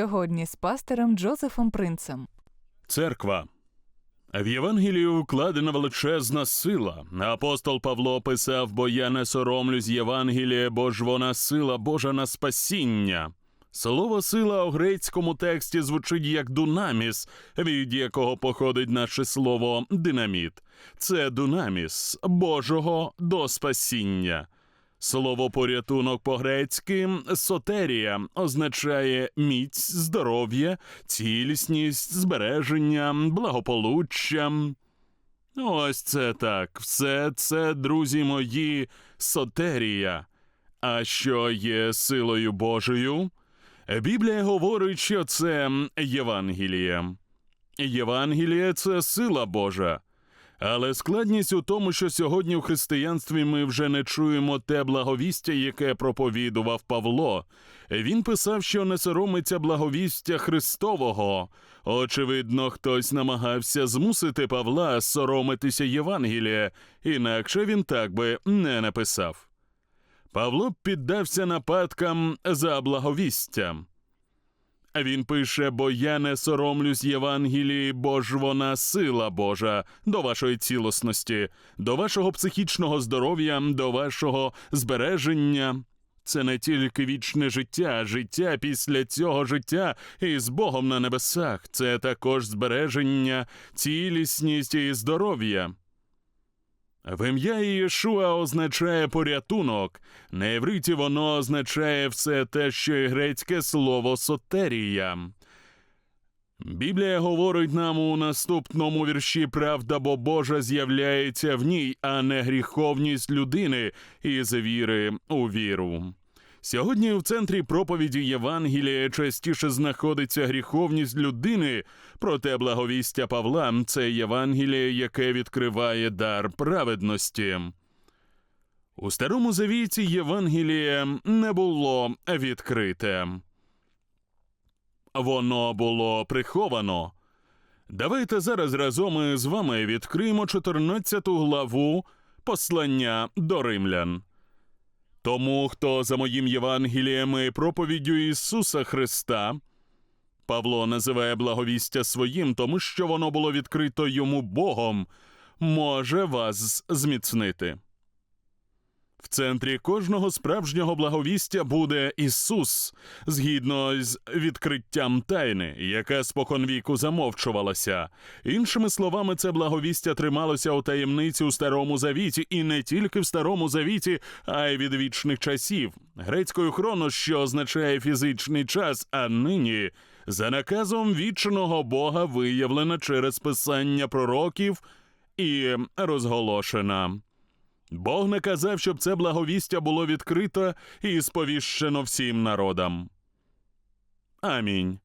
Сьогодні з пастором Джозефом Принцем. Церква. В Євангелію вкладена величезна сила. Апостол Павло писав, бо я не соромлюсь Євангелія, бо ж вона сила Божа на спасіння. Слово сила у грецькому тексті звучить як дунаміс, від якого походить наше слово динаміт. Це дунаміс Божого до спасіння. Слово порятунок по-грецьки сотерія означає міць, здоров'я, цілісність, збереження, благополуччя. Ось це так. Все це, друзі мої, сотерія. А що є силою Божою? Біблія говорить, що це Євангеліє. Євангеліє це сила Божа. Але складність у тому, що сьогодні в християнстві ми вже не чуємо те благовістя, яке проповідував Павло. Він писав, що не соромиться благовістя Христового. Очевидно, хтось намагався змусити Павла соромитися Євангелія, інакше він так би не написав. Павло піддався нападкам за благовістя. Він пише, бо я не соромлюсь Євангелії, бо ж вона сила Божа до вашої цілісності, до вашого психічного здоров'я, до вашого збереження. Це не тільки вічне життя, життя після цього життя і з Богом на небесах. Це також збереження, цілісність і здоров'я. В ім'я Ієшуа означає порятунок. На євриті воно означає все те, що і грецьке слово сотерія. Біблія говорить нам у наступному вірші правда, бо Божа з'являється в ній, а не гріховність людини із віри у віру. Сьогодні в центрі проповіді Євангелія частіше знаходиться гріховність людини, проте благовістя Павла це Євангеліє, яке відкриває дар праведності. У старому завіті Євангеліє не було відкрите. Воно було приховано. Давайте зараз разом із вами відкриємо 14 главу послання до римлян. Тому, хто за моїм Євангелієм і проповіддю Ісуса Христа, Павло називає благовістя своїм, тому що воно було відкрито йому Богом, може вас зміцнити. В центрі кожного справжнього благовістя буде Ісус, згідно з відкриттям тайни, яка споконвіку замовчувалася. Іншими словами, це благовістя трималося у таємниці у старому завіті, і не тільки в старому завіті, а й від вічних часів. Грецькою хроно, що означає фізичний час, а нині за наказом вічного Бога виявлена через писання пророків і розголошена. Бог наказав, щоб це благовістя було відкрито і сповіщено всім народам. Амінь.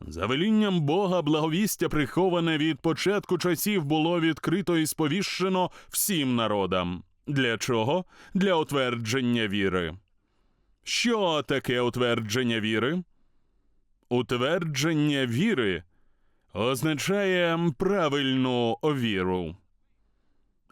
За велінням Бога благовістя, приховане від початку часів, було відкрито і сповіщено всім народам. Для чого? Для утвердження віри. Що таке утвердження віри? Утвердження віри означає правильну віру.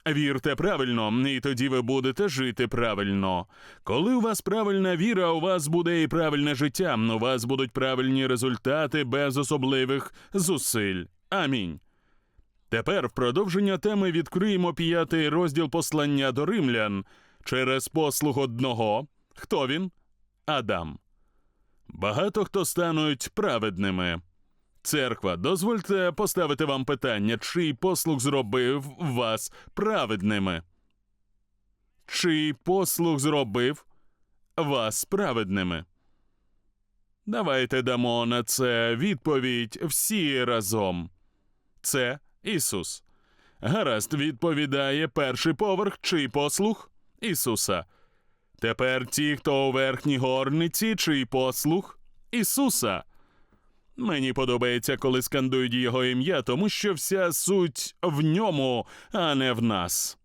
Вірте правильно, і тоді ви будете жити правильно. Коли у вас правильна віра, у вас буде і правильне життя, у вас будуть правильні результати без особливих зусиль. Амінь. Тепер в продовження теми відкриємо п'ятий розділ послання до римлян через послуг одного. Хто він? Адам. Багато хто стануть праведними. Церква, дозвольте поставити вам питання, чий послуг зробив вас праведними? Чий послуг зробив вас праведними? Давайте дамо на це відповідь всі разом. Це Ісус. Гаразд відповідає перший поверх, чий послуг Ісуса. Тепер ті, хто у верхній горниці, чий послуг Ісуса. Мені подобається, коли скандують його ім'я, тому що вся суть в ньому, а не в нас.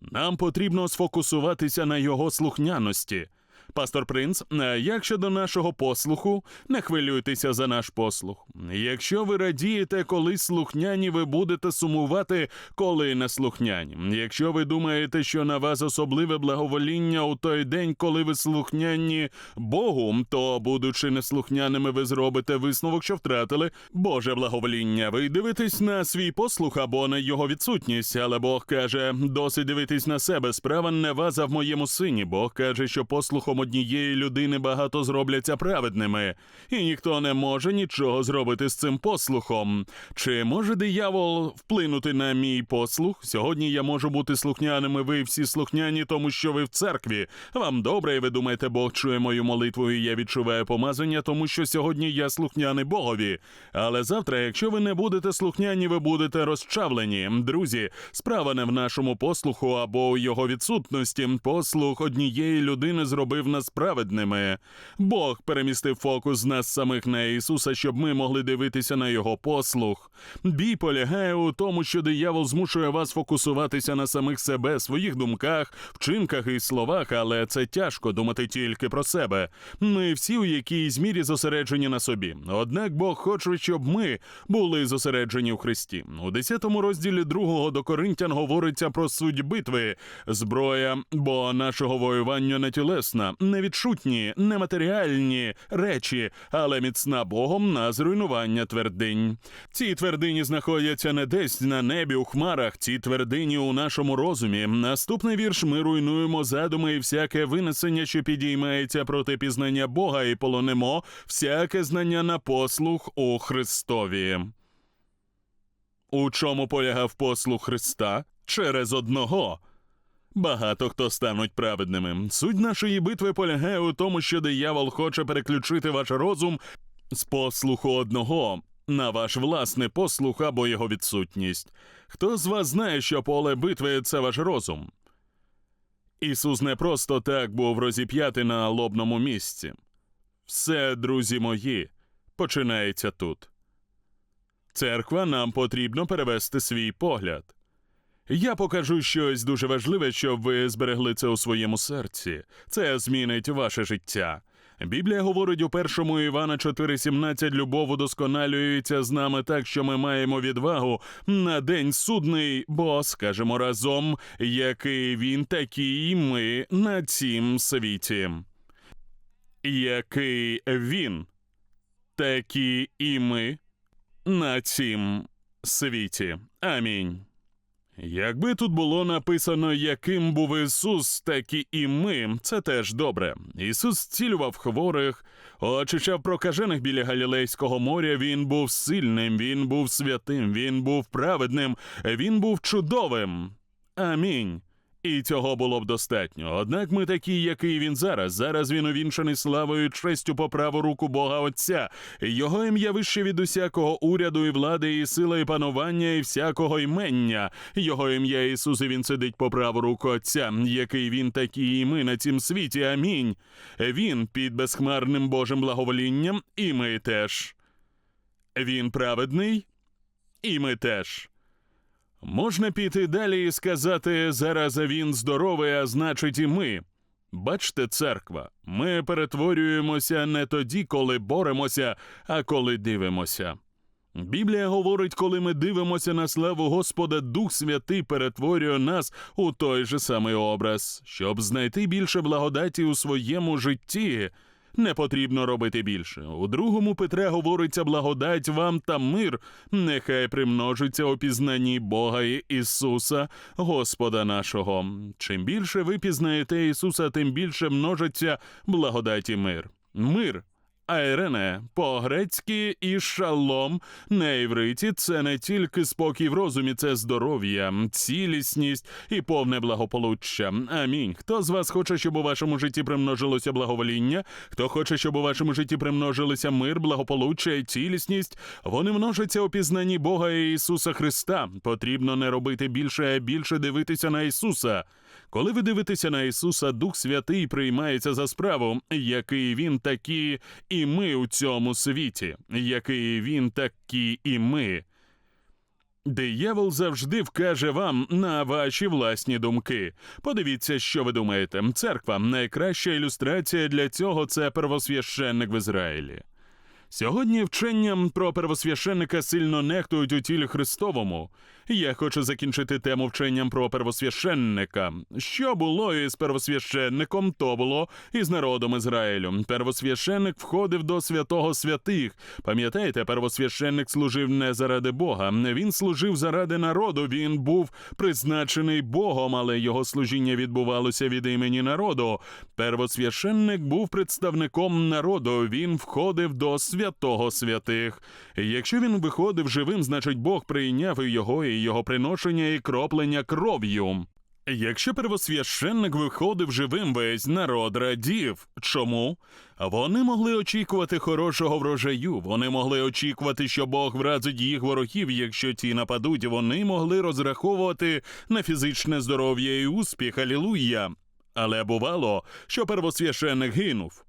Нам потрібно сфокусуватися на його слухняності. Пастор Принц, е, як щодо нашого послуху, не хвилюйтеся за наш послух. Якщо ви радієте, коли слухняні, ви будете сумувати, коли не слухняні. Якщо ви думаєте, що на вас особливе благовоління у той день, коли ви слухняні Богу, то, будучи неслухняними, ви зробите висновок, що втратили Боже благовоління. Ви дивитесь на свій послух або на його відсутність, але Бог каже: досить дивитись на себе. Справа не вас, а в моєму сині. Бог каже, що послухом однієї людини багато зробляться праведними, і ніхто не може нічого зробити з цим послухом. Чи може диявол вплинути на мій послух? Сьогодні я можу бути слухняними. Ви всі слухняні, тому що ви в церкві. Вам добре, і ви думаєте, Бог чує мою молитву, і я відчуваю помазання, тому що сьогодні я слухняний Богові. Але завтра, якщо ви не будете слухняні, ви будете розчавлені. Друзі, справа не в нашому послуху або у його відсутності. Послух однієї людини зробив нас праведними. Бог перемістив фокус з нас самих на Ісуса, щоб ми могли дивитися на його послух. Бій полягає у тому, що диявол змушує вас фокусуватися на самих себе, своїх думках, вчинках і словах, але це тяжко думати тільки про себе. Ми всі у якійсь мірі зосереджені на собі. Однак Бог хоче, щоб ми були зосереджені в Христі. У 10 розділі 2 до Коринтян говориться про суть битви, зброя, бо нашого воювання не тілесна, не відчутні, нематеріальні речі, але міцна Богом на зруйнування твердинь. Ці твердині знаходяться не десь на небі у хмарах, ці твердині у нашому розумі. Наступний вірш ми руйнуємо задуми і всяке винесення, що підіймається проти пізнання Бога, і полонимо всяке знання на послух у Христові. У чому полягав послух Христа? Через одного. Багато хто стануть праведними. Суть нашої битви полягає у тому, що диявол хоче переключити ваш розум з послуху одного на ваш власний послух або його відсутність. Хто з вас знає, що поле битви це ваш розум? Ісус не просто так був розіп'ятий на лобному місці. Все, друзі мої, починається тут. Церква нам потрібно перевести свій погляд. Я покажу щось дуже важливе, щоб ви зберегли це у своєму серці. Це змінить ваше життя. Біблія говорить у першому Івана 4,17 любов удосконалюється з нами так, що ми маємо відвагу на день судний, бо скажемо разом, який він, такий ми на цім світі. Який він, такі і ми на цім світі. Амінь. Якби тут було написано, яким був Ісус, такі і ми, це теж добре. Ісус зцілював хворих, очищав прокажених біля Галілейського моря. Він був сильним, він був святим, він був праведним, він був чудовим. Амінь. І цього було б достатньо. Однак ми такі, який він зараз. Зараз він увінчаний славою честю по праву руку Бога Отця. Його ім'я вище від усякого уряду і влади, і сили, і панування, і всякого імення. Його ім'я Ісус, і він сидить по праву руку Отця, який він такий, і ми на цім світі. Амінь. Він під безхмарним Божим благоволінням, і ми теж. Він праведний, і ми теж. Можна піти далі і сказати, зараз він здоровий, а значить і ми. Бачте, церква, ми перетворюємося не тоді, коли боремося, а коли дивимося. Біблія говорить, коли ми дивимося на славу Господа, Дух Святий перетворює нас у той же самий образ. Щоб знайти більше благодаті у своєму житті, не потрібно робити більше. У другому Петре говориться благодать вам та мир, нехай примножиться у пізнанні Бога і Ісуса, Господа нашого. Чим більше ви пізнаєте Ісуса, тим більше множиться благодать і мир. Мир. Айрене, по-грецьки і шалом на івриті це не тільки спокій в розумі, це здоров'я, цілісність і повне благополуччя. Амінь. Хто з вас хоче, щоб у вашому житті примножилося благовоління? Хто хоче, щоб у вашому житті примножилися мир, благополуччя і цілісність? Вони множаться у пізнанні Бога і Ісуса Христа. Потрібно не робити більше, а більше дивитися на Ісуса. Коли ви дивитеся на Ісуса, Дух Святий приймається за справу, який Він такі ми у цьому світі, який Він такі і ми. Диявол завжди вкаже вам на ваші власні думки. Подивіться, що ви думаєте. Церква найкраща ілюстрація для цього це первосвященник в Ізраїлі. Сьогодні вченням про первосвященника сильно нехтують у тілі Христовому. Я хочу закінчити тему вченням про первосвященника. Що було із первосвященником, то було і з народом Ізраїлю. Первосвященник входив до святого святих. Пам'ятаєте, первосвященник служив не заради Бога. Він служив заради народу. Він був призначений Богом, але його служіння відбувалося від імені народу. Первосвященник був представником народу. Він входив до святого святих. Якщо він виходив живим, значить Бог прийняв його, і його приношення, і кроплення кров'ю. Якщо первосвященник виходив живим, весь народ радів. Чому? Вони могли очікувати хорошого врожаю. Вони могли очікувати, що Бог вразить їх ворогів, якщо ті нападуть. Вони могли розраховувати на фізичне здоров'я і успіх. Алілуя. Але бувало, що первосвященник гинув.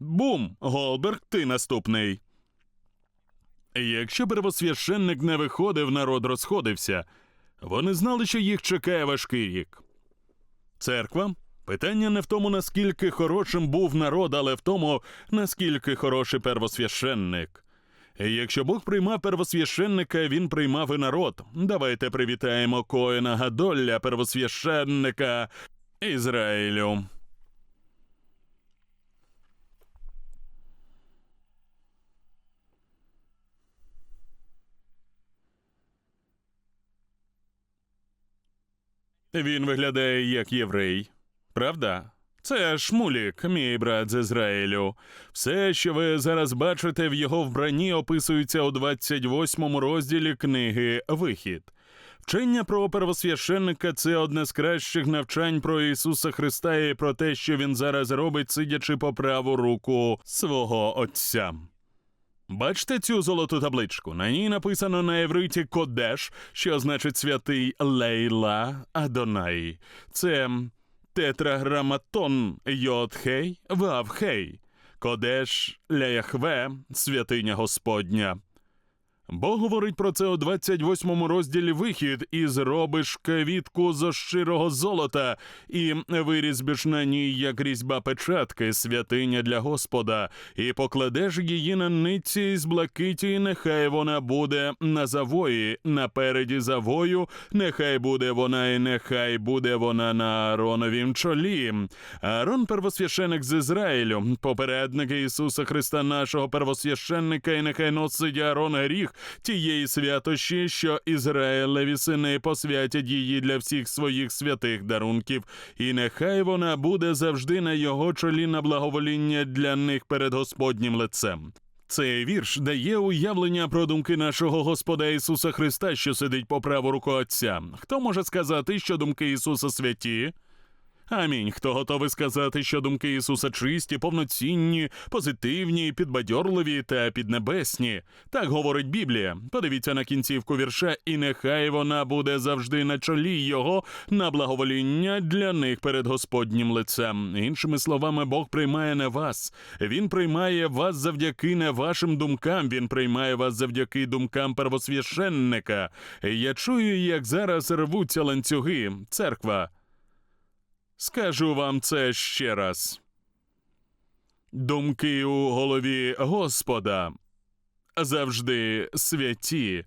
Бум! Голберг, ти наступний. Якщо первосвященник не виходив, народ розходився. Вони знали, що їх чекає важкий рік. Церква. Питання не в тому, наскільки хорошим був народ, але в тому, наскільки хороший первосвященник. Якщо Бог приймав первосвященника, він приймав і народ. Давайте привітаємо Коїна Гадолля, первосвященника Ізраїлю. Він виглядає як єврей, правда? Це Шмулік, мій брат з Ізраїлю. Все, що ви зараз бачите в його вбранні, описується у 28 розділі книги Вихід. Вчення про первосвященника це одне з кращих навчань про Ісуса Христа і про те, що він зараз робить, сидячи по праву руку свого Отця. Бачите цю золоту табличку? На ній написано на євриті Кодеш, що значить святий Лейла Адонай. Це тетраграматон Йодхей Вавхей. Кодеш Ляяхве, святиня Господня. Бог говорить про це у 28 розділі вихід, і зробиш квітку зо щирого золота, і вирізбиш на ній, як різьба печатки, святиня для Господа, і покладеш її на нитці з блакиті, і нехай вона буде на завої, напереді завою, нехай буде вона, і нехай буде вона на Аароновім чолі. Аарон первосвященик з Ізраїлю, попередник Ісуса Христа, нашого первосвященника, і нехай носить Аарон гріх тієї святощі, що Ізраїлеві сини посвятять її для всіх своїх святих дарунків, і нехай вона буде завжди на його чолі на благовоління для них перед Господнім лицем. Цей вірш дає уявлення про думки нашого Господа Ісуса Христа, що сидить по праву руку Отця. Хто може сказати, що думки Ісуса святі? Амінь. Хто готовий сказати, що думки Ісуса чисті, повноцінні, позитивні, підбадьорливі та піднебесні? Так говорить Біблія. Подивіться на кінцівку вірша, і нехай вона буде завжди на чолі його на благовоління для них перед Господнім лицем. Іншими словами, Бог приймає не вас. Він приймає вас завдяки не вашим думкам. Він приймає вас завдяки думкам первосвященника. Я чую, як зараз рвуться ланцюги. Церква. Скажу вам це ще раз. Думки у голові Господа завжди святі,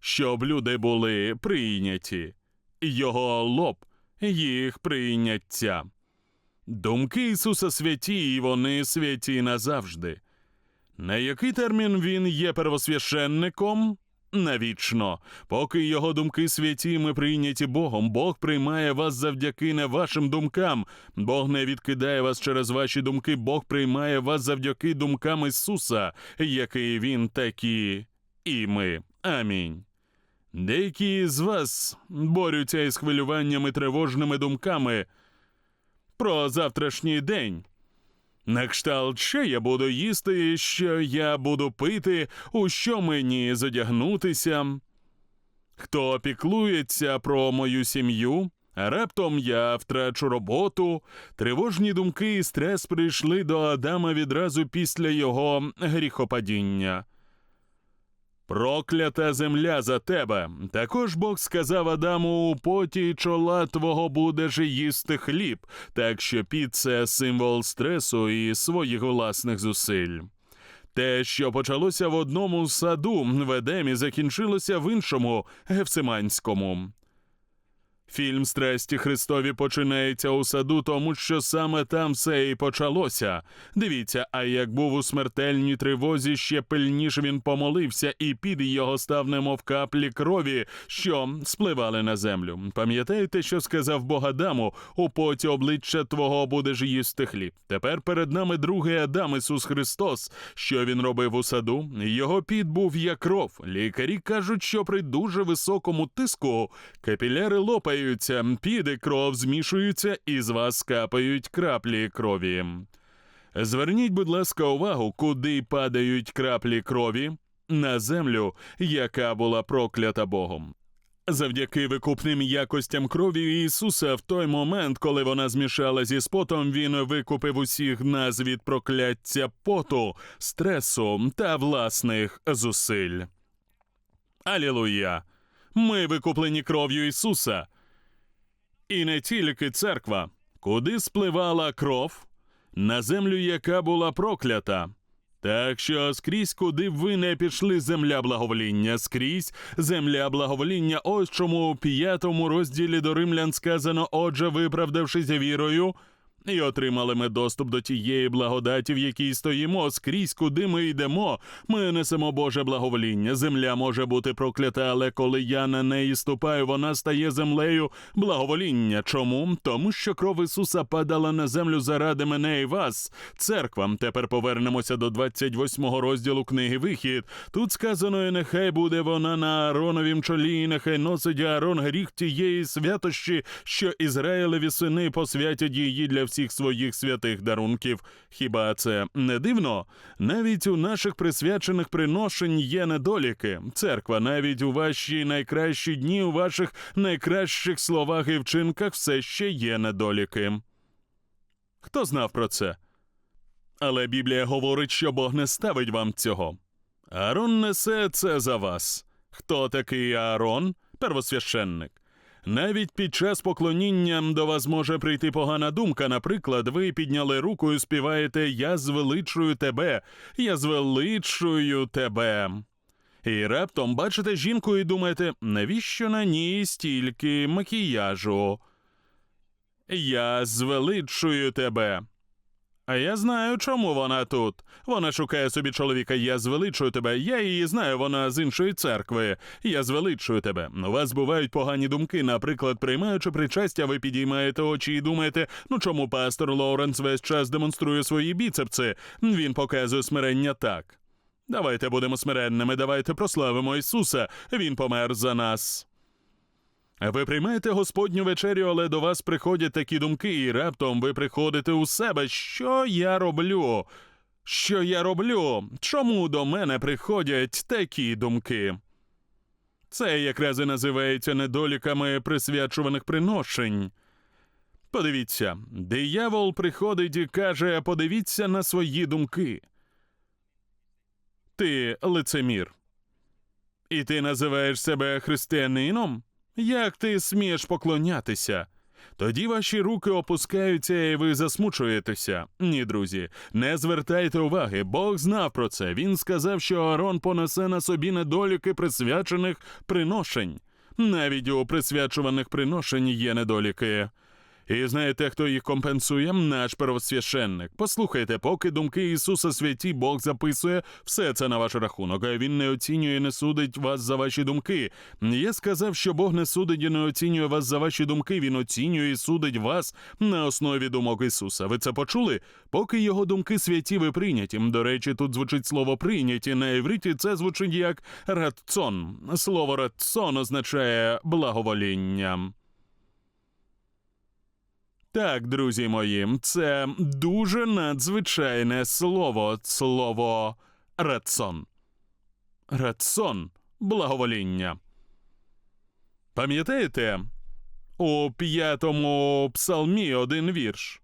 щоб люди були прийняті, його лоб їх прийняття. Думки Ісуса святі, і вони святі назавжди. На який термін він є первосвященником? Навічно, поки його думки святі, ми прийняті Богом. Бог приймає вас завдяки не вашим думкам. Бог не відкидає вас через ваші думки. Бог приймає вас завдяки думкам Ісуса, який Він такі і ми. Амінь. Деякі з вас борються із хвилюваннями тривожними думками про завтрашній день. На кшталт, що я буду їсти, що я буду пити, у що мені задягнутися. Хто піклується про мою сім'ю? Раптом я втрачу роботу. Тривожні думки і стрес прийшли до Адама відразу після його гріхопадіння. Проклята земля за тебе. Також Бог сказав Адаму, у поті чола твого будеш їсти хліб, так що піт це символ стресу і своїх власних зусиль. Те, що почалося в одному саду в Едемі, закінчилося в іншому Гефсиманському. Фільм Страсті Христові починається у саду, тому що саме там все і почалося. Дивіться, а як був у смертельній тривозі, ще пильніше він помолився, і під його став немов каплі крові, що спливали на землю. Пам'ятаєте, що сказав Бог Адаму, у поті обличчя твого будеш їсти хліб. Тепер перед нами другий Адам Ісус Христос. Що він робив у саду? Його під був як кров. Лікарі кажуть, що при дуже високому тиску капіляри лопаються, піди кров змішуються і з вас капають краплі крові. Зверніть, будь ласка, увагу, куди падають краплі крові на землю, яка була проклята Богом. Завдяки викупним якостям крові Ісуса, в той момент, коли вона змішала зі спотом, він викупив усіх нас від прокляття поту, стресу та власних зусиль. Алілуя! Ми викуплені кров'ю Ісуса. І не тільки церква, куди спливала кров, на землю, яка була проклята. Так що скрізь, куди б ви не пішли, земля благовоління, скрізь земля благовоління. Ось чому у п'ятому розділі до римлян сказано, отже, виправдавшись вірою, і отримали ми доступ до тієї благодаті, в якій стоїмо, скрізь, куди ми йдемо. Ми несемо Боже благовоління. Земля може бути проклята, але коли я на неї ступаю, вона стає землею благовоління. Чому? Тому що кров Ісуса падала на землю заради мене і вас. Церквам тепер повернемося до 28 розділу книги Вихід. Тут сказано, і нехай буде вона на Аароновім чолі, і нехай носить Аарон гріх тієї святощі, що Ізраїлеві сини посвятять її для всіх своїх святих дарунків. Хіба це не дивно? Навіть у наших присвячених приношень є недоліки. Церква, навіть у ваші найкращі дні, у ваших найкращих словах і вчинках все ще є недоліки. Хто знав про це? Але Біблія говорить, що Бог не ставить вам цього. Аарон несе це за вас. Хто такий Аарон? Первосвященник. Навіть під час поклоніння до вас може прийти погана думка. Наприклад, ви підняли руку і співаєте Я звеличую тебе, я звеличую тебе. І раптом бачите жінку і думаєте, навіщо на ній стільки макіяжу? Я звеличую тебе. А я знаю, чому вона тут. Вона шукає собі чоловіка. Я звеличую тебе. Я її знаю, вона з іншої церкви. Я звеличую тебе. У вас бувають погані думки. Наприклад, приймаючи причастя, ви підіймаєте очі і думаєте, ну чому пастор Лоуренс весь час демонструє свої біцепси? Він показує смирення так. Давайте будемо смиренними, давайте прославимо Ісуса. Він помер за нас. Ви приймаєте Господню вечерю, але до вас приходять такі думки, і раптом ви приходите у себе. Що я роблю? Що я роблю? Чому до мене приходять такі думки? Це якраз і називається недоліками присвячуваних приношень. Подивіться, диявол приходить і каже: подивіться на свої думки. Ти лицемір. І ти називаєш себе християнином? Як ти смієш поклонятися? Тоді ваші руки опускаються і ви засмучуєтеся. Ні, друзі, не звертайте уваги. Бог знав про це. Він сказав, що Аарон понесе на собі недоліки присвячених приношень. Навіть у присвячуваних приношень є недоліки. І знаєте, хто їх компенсує? Наш первосвященник. Послухайте, поки думки Ісуса святі Бог записує все це на ваш рахунок, а Він не оцінює, не судить вас за ваші думки. Я сказав, що Бог не судить і не оцінює вас за ваші думки. Він оцінює і судить вас на основі думок Ісуса. Ви це почули? Поки його думки святі, ви прийняті. До речі, тут звучить слово прийняті. На івриті це звучить як рацон. Слово рацон означає благовоління. Так, друзі мої, це дуже надзвичайне слово, слово рацон. Рацон благовоління. Пам'ятаєте? У п'ятому псалмі один вірш.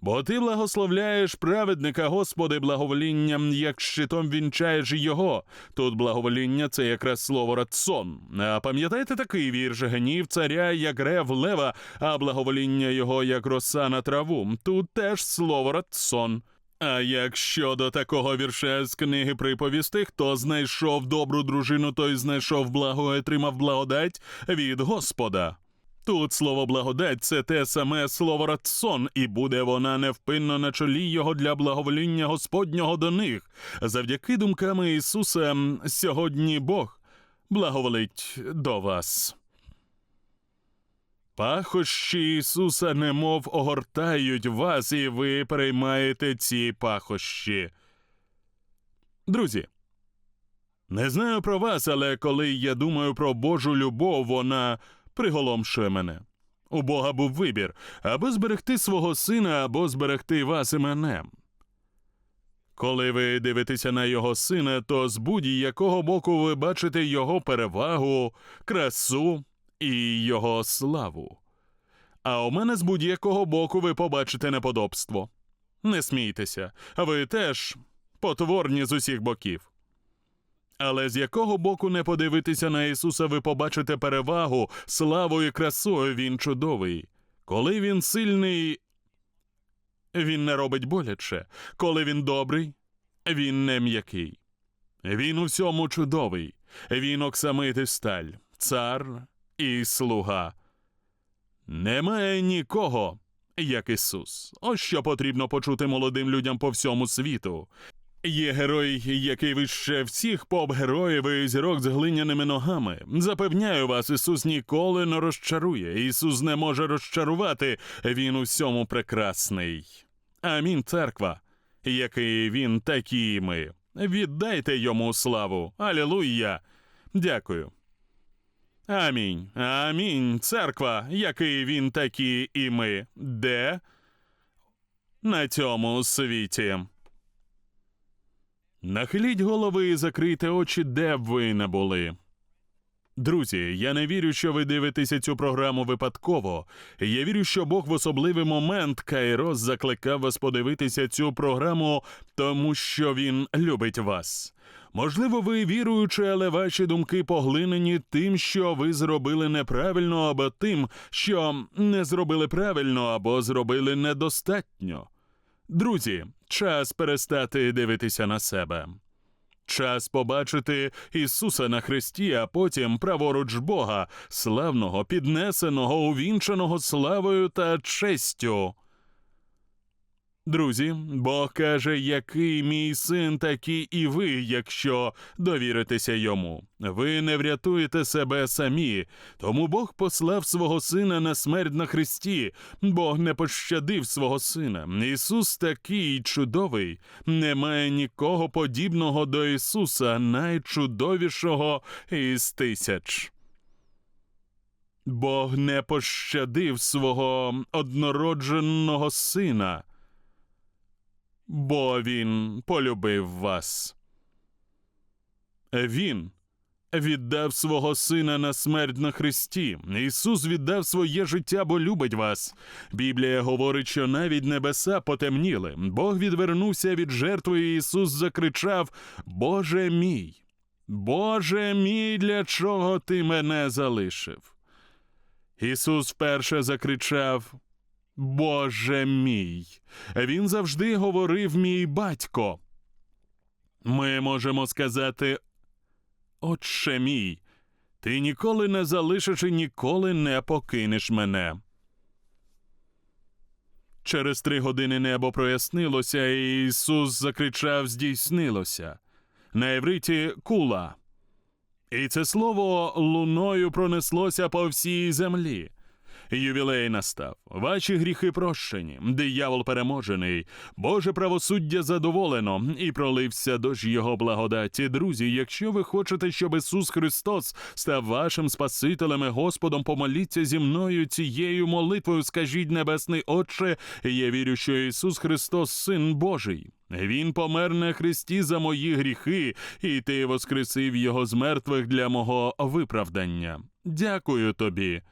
Бо ти благословляєш праведника, Господи, благоволінням, як щитом вінчаєш його. Тут благовоління це якраз слово рацон. А пам'ятаєте такий вірш гнів царя, як рев лева, а благовоління його, як роса на траву. Тут теж слово рацон. А як щодо такого вірша з книги приповісти, хто знайшов добру дружину, той знайшов благо і отримав благодать від Господа. Тут слово благодать це те саме слово рацон, і буде вона невпинно на чолі його для благовоління Господнього до них. Завдяки думками Ісуса сьогодні Бог благоволить до вас. Пахощі Ісуса немов огортають вас, і ви переймаєте ці пахощі. Друзі, не знаю про вас, але коли я думаю про Божу любов, вона приголомшує мене. У Бога був вибір або зберегти свого сина, або зберегти вас і мене. Коли ви дивитеся на його сина, то з будь-якого боку ви бачите його перевагу, красу і його славу. А у мене з будь-якого боку ви побачите неподобство. Не смійтеся, ви теж потворні з усіх боків. Але з якого боку не подивитися на Ісуса, ви побачите перевагу, славу і красу, він чудовий. Коли він сильний, він не робить боляче. Коли він добрий, він не м'який. Він у всьому чудовий. Він оксамит і сталь, цар і слуга. Немає нікого, як Ісус. Ось що потрібно почути молодим людям по всьому світу. Є герой, який вище всіх поп-героїв і зірок з глиняними ногами. Запевняю вас, Ісус ніколи не розчарує. Ісус не може розчарувати. Він у всьому прекрасний. Амінь, церква. Який він, такі і ми. Віддайте йому славу. Алілуя. Дякую. Амінь. Амінь, церква, який він, такі і ми. Де? На цьому світі. Нахиліть голови і закрийте очі, де б ви не були. Друзі, я не вірю, що ви дивитеся цю програму випадково. Я вірю, що Бог в особливий момент Кайрос закликав вас подивитися цю програму, тому що він любить вас. Можливо, ви віруючи, але ваші думки поглинені тим, що ви зробили неправильно, або тим, що не зробили правильно, або зробили недостатньо. Друзі, час перестати дивитися на себе. Час побачити Ісуса на Христі, а потім праворуч Бога, славного, піднесеного, увінченого славою та честю. Друзі, Бог каже, який мій син, такі і ви, якщо довіритеся йому. Ви не врятуєте себе самі, тому Бог послав свого сина на смерть на хресті. Бог не пощадив свого сина. Ісус такий чудовий. Немає нікого подібного до Ісуса, найчудовішого із тисяч. Бог не пощадив свого однородженого сина бо він полюбив вас. Він віддав свого сина на смерть на хресті. Ісус віддав своє життя, бо любить вас. Біблія говорить, що навіть небеса потемніли. Бог відвернувся від жертви, і Ісус закричав: Боже мій, Боже мій, для чого ти мене залишив? Ісус вперше закричав: Боже мій. Він завжди говорив мій батько. Ми можемо сказати, Отче мій, ти ніколи не залишиш і ніколи не покинеш мене. Через три години небо прояснилося, і Ісус закричав здійснилося. На євриті кула. І це слово луною пронеслося по всій землі. Ювілей настав. Ваші гріхи прощені, диявол переможений, Боже правосуддя задоволено і пролився дощ його благодаті. Друзі, якщо ви хочете, щоб Ісус Христос став вашим Спасителем і Господом, помоліться зі мною цією молитвою. Скажіть, Небесний Отче, я вірю, що Ісус Христос, Син Божий. Він помер на хресті за мої гріхи, і ти воскресив його з мертвих для мого виправдання. Дякую тобі.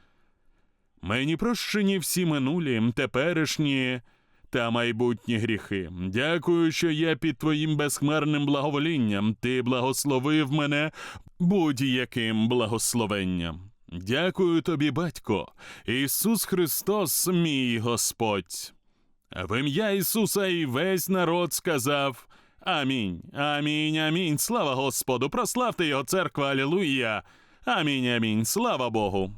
Мені прощені всі минулі, теперішні та майбутні гріхи. Дякую, що я під твоїм безхмарним благоволінням. Ти благословив мене будь-яким благословенням. Дякую тобі, батько, Ісус Христос, мій Господь. В ім'я Ісуса і весь народ сказав Амінь, амінь, амінь. Слава Господу, прославте його церква, алілуя. Амінь, амінь, слава Богу.